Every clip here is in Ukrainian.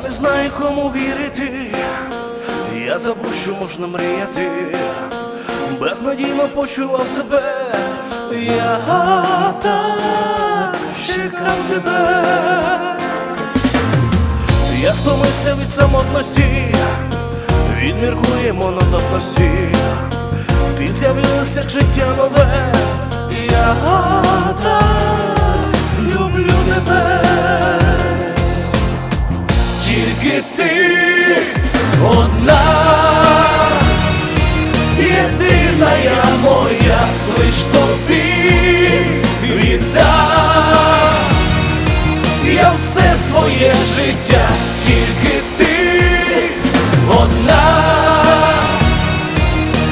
не знаю, кому вірити. Я забув, що можна мріяти. Безнадійно почував себе. Я так чекав тебе. Я стомився від самотності, відміркує монотонності. Ти з'явилася як життя нове. Я так люблю тебе. Своє життя, тільки ти одна,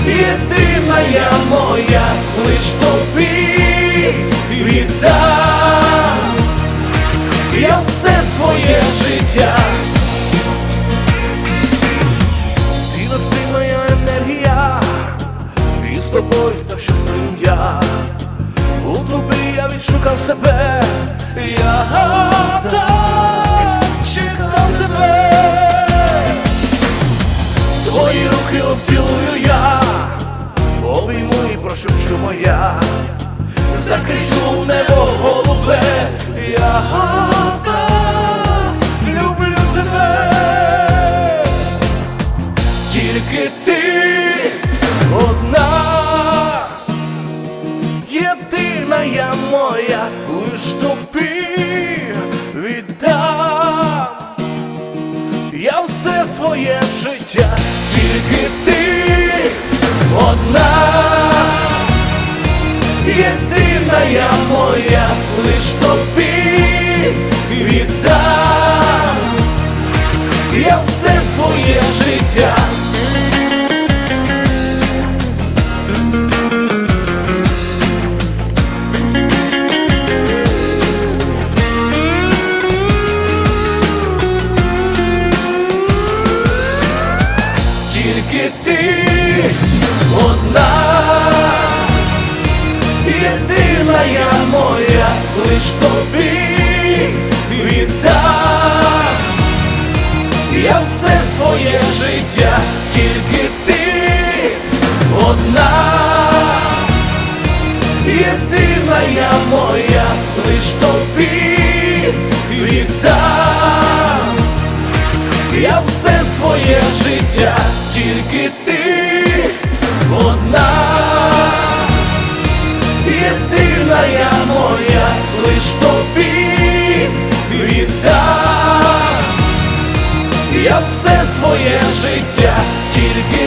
єдина я моя, лиш тобі віддам я все своє життя. Ти нестримна енергія, і з тобою став щасливим я. У тобі я відшукав себе, я і моя, закричу в небо голубе, я так люблю тебе. Тільки ти одна, єдина я моя, лиш тобі віддам. Я все своє життя, тільки ти єдина я моя, лиш тобі віддам. Я все своє життя, тільки ти одна, єдина я моя, лиш тобі віддам. Я все своє життя, тільки ти все своє життя, тільки